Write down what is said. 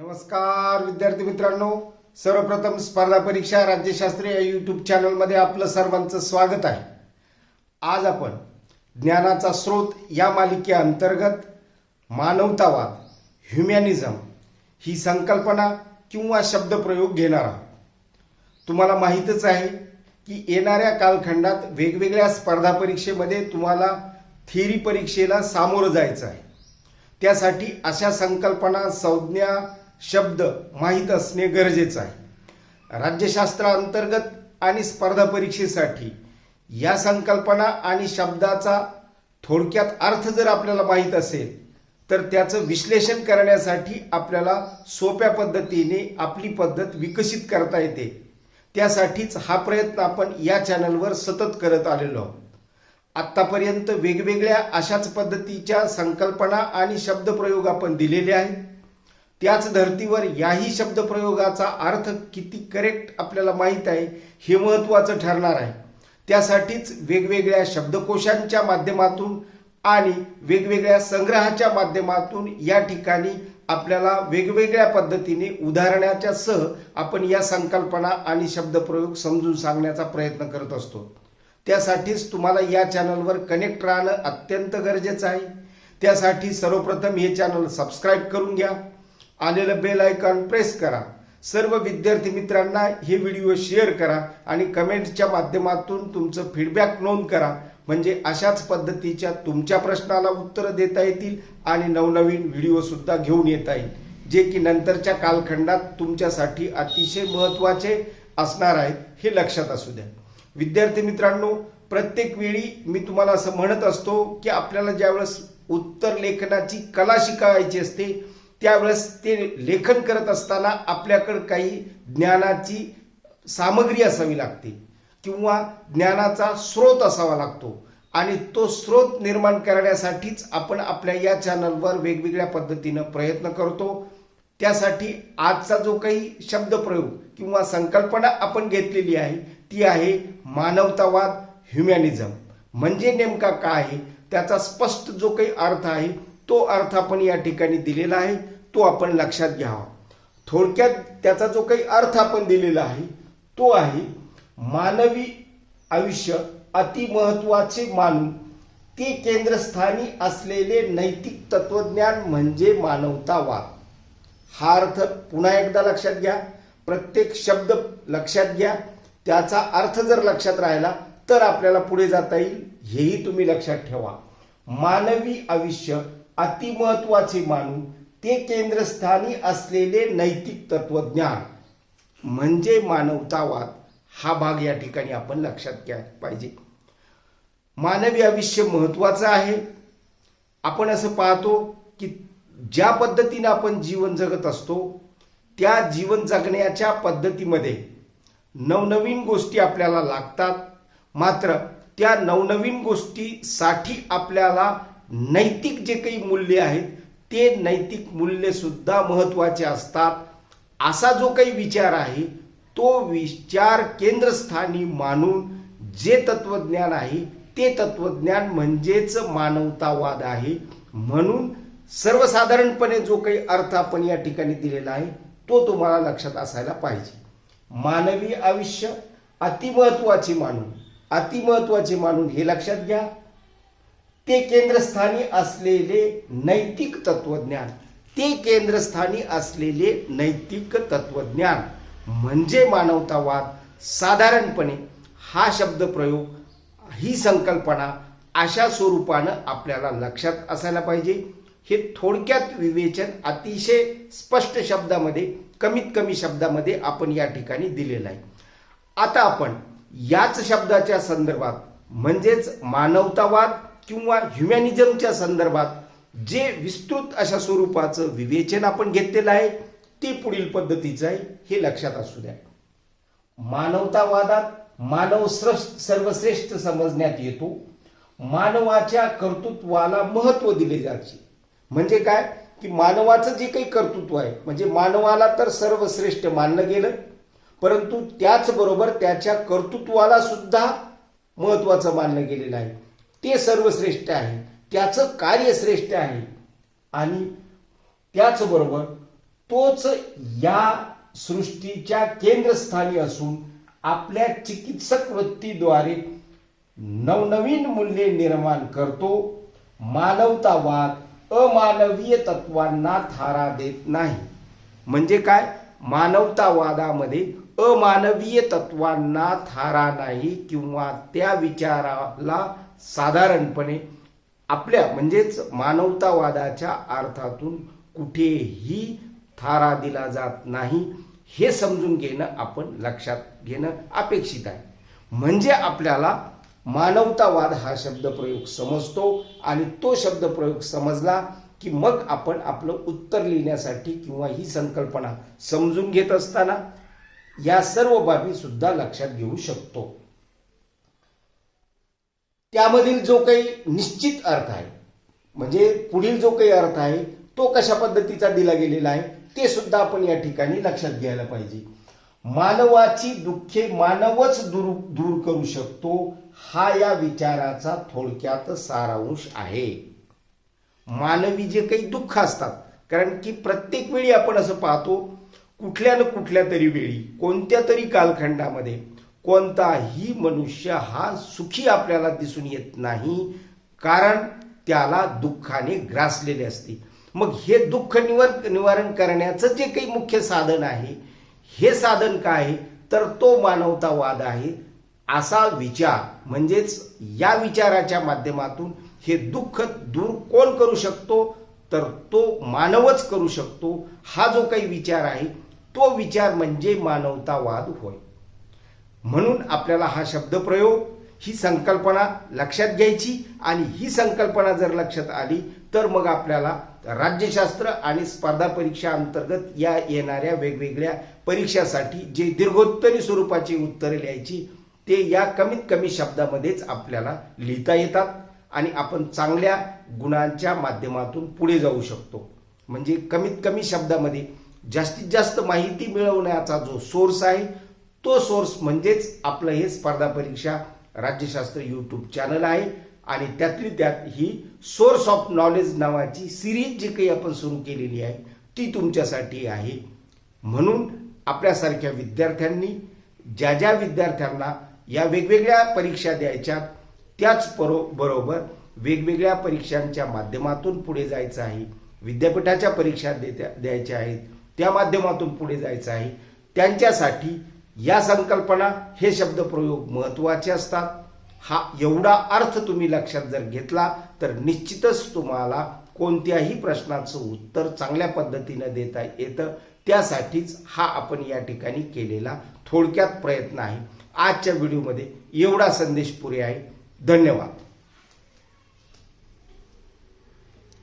नमस्कार विद्यार्थी मित्रांनो. सर्वप्रथम स्पर्धा परीक्षा राज्यशास्त्री या यूट्यूब चॅनलमध्ये आपलं सर्वांचं स्वागत आहे. आज आपण ज्ञानाचा स्रोत या मालिकेअंतर्गत मानवतावाद ह्युमॅनिझम ही संकल्पना किंवा शब्दप्रयोग घेणार आहोत. तुम्हाला माहीतच आहे की येणाऱ्या कालखंडात वेगवेगळ्या स्पर्धा परीक्षेमध्ये तुम्हाला थिअरी परीक्षेला सामोरं जायचं आहे. त्यासाठी अशा संकल्पना संज्ञा शब्द माहीत असणे गरजेचं आहे. राज्यशास्त्राअंतर्गत आणि स्पर्धा परीक्षेसाठी या संकल्पना आणि शब्दाचा थोडक्यात अर्थ जर आपल्याला माहीत असेल तर त्याचं विश्लेषण करण्यासाठी आपल्याला सोप्या पद्धतीने आपली पद्धत विकसित करता येते. त्यासाठीच हा प्रयत्न आपण या चॅनलवर सतत करत आलेलो आहोत. आत्तापर्यंत वेगवेगळ्या अशाच पद्धतीच्या संकल्पना आणि शब्दप्रयोग आपण दिलेले आहेत. त्याच धर्तीवर याही शब्दप्रयोगाचा अर्थ किती करेक्ट आपल्याला माहीत आहे हे महत्त्वाचं ठरणार आहे. त्यासाठीच वेगवेगळ्या शब्दकोशांच्या माध्यमातून आणि वेगवेगळ्या संग्रहाच्या माध्यमातून या ठिकाणी आपल्याला वेगवेगळ्या पद्धतीने उदाहरणाच्या सह आपण या संकल्पना आणि शब्दप्रयोग समजून सांगण्याचा प्रयत्न करत असतो. त्यासाठीच तुम्हाला या चॅनलवर कनेक्ट राहणं अत्यंत गरजेचं आहे. त्यासाठी सर्वप्रथम हे चॅनल सबस्क्राईब करून घ्या. आलेलं बेल आयकॉन प्रेस करा. सर्व विद्यार्थी मित्रांना हे व्हिडिओ शेअर करा आणि कमेंटच्या माध्यमातून तुमचं फीडबॅक नोंद करा. म्हणजे अशाच पद्धतीच्या तुमच्या प्रश्नाला उत्तरं देता येतील आणि नवनवीन व्हिडिओ सुद्धा घेऊन येता येईल. जे की नंतरच्या कालखंडात तुमच्यासाठी अतिशय महत्त्वाचे असणार आहेत हे लक्षात असू द्या. विद्यार्थी मित्रांनो प्रत्येक वेळी मी तुम्हाला असं म्हणत असतो की आपल्याला ज्यावेळेस उत्तर लेखनाची कला शिकायची असते त्यावेळेस ते लेखन करत असताना आपल्याकडं काही ज्ञानाची सामग्री असावी लागते किंवा ज्ञानाचा स्रोत असावा लागतो. आणि तो स्रोत निर्माण करण्यासाठीच आपण आपल्या या चॅनलवर वेगवेगळ्या पद्धतीनं प्रयत्न करतो. त्यासाठी आजचा जो काही शब्दप्रयोग किंवा संकल्पना आपण घेतलेली आहे ती आहे मानवतावाद ह्युमॅनिझम. म्हणजे नेमका काय आहे? त्याचा स्पष्ट जो काही अर्थ आहे तो अर्थ आपण या ठिकाणी दिलेला आहे. तो आपण लक्षात घ्यावा. थोडक्यात त्याचा जो काही अर्थ आपण दिलेला आहे तो आहे मानवी आयुष्य अतिमहत्वाचे मानून ते केंद्रस्थानी असलेले नैतिक तत्वज्ञान म्हणजे मानवतावाद. हा अर्थ पुन्हा एकदा लक्षात घ्या. प्रत्येक शब्द लक्षात घ्या. त्याचा अर्थ जर लक्षात राहिला तर आपल्याला पुढे जाता येईल. हेही तुम्ही लक्षात ठेवा. मानवी आयुष्य अतिमहत्वाचे मानून ते केंद्रस्थानी असलेले नैतिक तत्वज्ञान म्हणजे मानवतावाद हा भाग या ठिकाणी आपण लक्षात घ्या पाहिजे. मानवी आयुष्य महत्वाचं आहे. आपण असं पाहतो की ज्या पद्धतीने आपण जीवन जगत असतो त्या जीवन जगण्याच्या पद्धतीमध्ये नवनवीन गोष्टी आपल्याला लागतात. मात्र त्या नवनवीन गोष्टीसाठी आपल्याला नैतिक जे काही मूल्य आहेत ते नैतिक मूल्य सुद्धा महत्त्वाचे असतात. असा जो काही विचार आहे तो विचार केंद्रस्थानी मानून जे तत्वज्ञान आहे ते तत्वज्ञान म्हणजेच मानवतावाद आहे. म्हणून सर्वसाधारणपणे जो काही अर्थ आपण या ठिकाणी दिलेला आहे तो तुम्हाला लक्षात असायला पाहिजे. मानवी आयुष्य अतिमहत्वाचे मानून अतिमहत्वाचे मानून हे लक्षात घ्या. ते केंद्रस्थानी असलेले नैतिक तत्वज्ञान ते केंद्रस्थानी असलेले नैतिक तत्वज्ञान म्हणजे मानवतावाद साधारणपणे हा शब्दप्रयोग ही संकल्पना अशा स्वरूपानं आपल्याला लक्षात असायला पाहिजे. हे थोडक्यात विवेचन अतिशय स्पष्ट शब्दामध्ये कमीत कमी शब्दामध्ये आपण या ठिकाणी दिलेलं आहे. आता आपण याच शब्दाच्या संदर्भात म्हणजेच मानवतावाद किंवा ह्युमॅनिझमच्या संदर्भात जे विस्तृत अशा स्वरूपाचं विवेचन आपण घेतलेलं आहे ते पुढील पद्धतीचं आहे हे लक्षात असू द्या. मानवतावादात मानव सर्वश्रेष्ठ समजण्यात येतो. मानवाच्या कर्तृत्वाला महत्त्व दिले जाते. म्हणजे काय? की मानवाचं जे काही कर्तृत्व आहे म्हणजे मानवाला तर सर्वश्रेष्ठ मानलं गेलं परंतु त्याचबरोबर त्याच्या कर्तृत्वाला सुद्धा महत्वाचं मानलं गेलेलं आहे. ते सर्वश्रेष्ठ आहे. त्याचं कार्य श्रेष्ठ आहे. आणि त्याचबरोबर तोच या सृष्टीच्या केंद्रस्थानी असून आपल्या चिकित्सक वृत्तीद्वारे नवनवीन मूल्ये निर्माण करतो मानवतावाद अमानवीय तत्वांना थारा देत नाही. म्हणजे काय? मानवतावादामध्ये अमानवीय तत्वांना थारा नाही किंवा त्या विचाराला साधारणपणे आपल्या म्हणजेच मानवतावादाच्या अर्थातून कुठेही थारा दिला जात नाही हे समजून घेणं आपण लक्षात घेणं अपेक्षित आहे. म्हणजे आपल्याला मानवतावाद हा शब्दप्रयोग समजतो आणि तो शब्दप्रयोग समजला की मग आपण आपलं उत्तर लिहिण्यासाठी किंवा ही संकल्पना समजून घेत असताना या सर्व बाबी सुद्धा लक्षात घेऊ शकतो. त्यामधील जो काही निश्चित अर्थ आहे म्हणजे पुढील जो काही अर्थ आहे तो कशा पद्धतीचा दिला गेलेला आहे ते सुद्धा आपण या ठिकाणी लक्षात घ्यायला पाहिजे. मानवाची दुःखे मानवच दूर दूर करू शकतो हा या विचाराचा थोडक्यात सारांश आहे. मानवी जे काही दुःख असतात कारण की प्रत्येक वेळी आपण असं पाहतो कुठल्या न कुठल्या तरी वेळी कोणत्या तरी कालखंडामध्ये कोणताही मनुष्य हा सुखी आपल्याला दिसून येत नाही कारण त्याला दुःखाने ग्रासलेले असते. मग हे दुःख निवार निवारण करण्याचं जे काही मुख्य साधन आहे हे साधन काय आहे? तर तो मानवतावाद आहे. असा विचार म्हणजेच या विचाराच्या माध्यमातून हे दुःख दूर कोण करू शकतो? तर तो मानवच करू शकतो. हा जो काही विचार आहे तो विचार म्हणजे मानवतावाद होय. म्हणून आपल्याला हा शब्दप्रयोग ही संकल्पना लक्षात घ्यायची आणि ही संकल्पना जर लक्षात आली तर मग आपल्याला राज्यशास्त्र आणि स्पर्धा परीक्षा अंतर्गत या येणाऱ्या वेगवेगळ्या परीक्षासाठी जे दीर्घोत्तरी स्वरूपाची उत्तरे लिहायची ते या कमीत कमी शब्दामध्येच आपल्याला लिहिता येतात आणि आपण चांगल्या गुणांच्या माध्यमातून पुढे जाऊ शकतो. म्हणजे कमीत कमी शब्दामध्ये जास्तीत जास्त माहिती मिळवण्याचा जो सोर्स आहे तो सोर्स म्हणजेच आपलं हे स्पर्धा परीक्षा राज्यशास्त्र यूट्यूब चॅनल आहे. आणि त्यातली त्यात ही सोर्स ऑफ नॉलेज नावाची सिरीज जी काही आपण सुरू केलेली आहे ती तुमच्यासाठी आहे. म्हणून आपल्यासारख्या विद्यार्थ्यांनी ज्या ज्या विद्यार्थ्यांना या वेगवेगळ्या परीक्षा द्यायच्या त्याच बरो बरोबर वेगवेगळ्या परीक्षांच्या माध्यमातून पुढे जायचं आहे विद्यापीठाच्या परीक्षा देत्या द्यायच्या आहेत त्या माध्यमातून पुढे जायचं आहे. त्यांच्यासाठी या संकल्पना हे शब्दप्रयोग महत्त्वाचे असतात. हा एवढा अर्थ तुम्ही लक्षात जर घेतला तर निश्चितच तुम्हाला कोणत्याही प्रश्नाचं उत्तर चांगल्या पद्धतीनं देता येतं. त्यासाठीच हा आपण या ठिकाणी केलेला थोडक्यात प्रयत्न आहे. आजच्या व्हिडिओमध्ये एवढा संदेश पुरे आहे. धन्यवाद.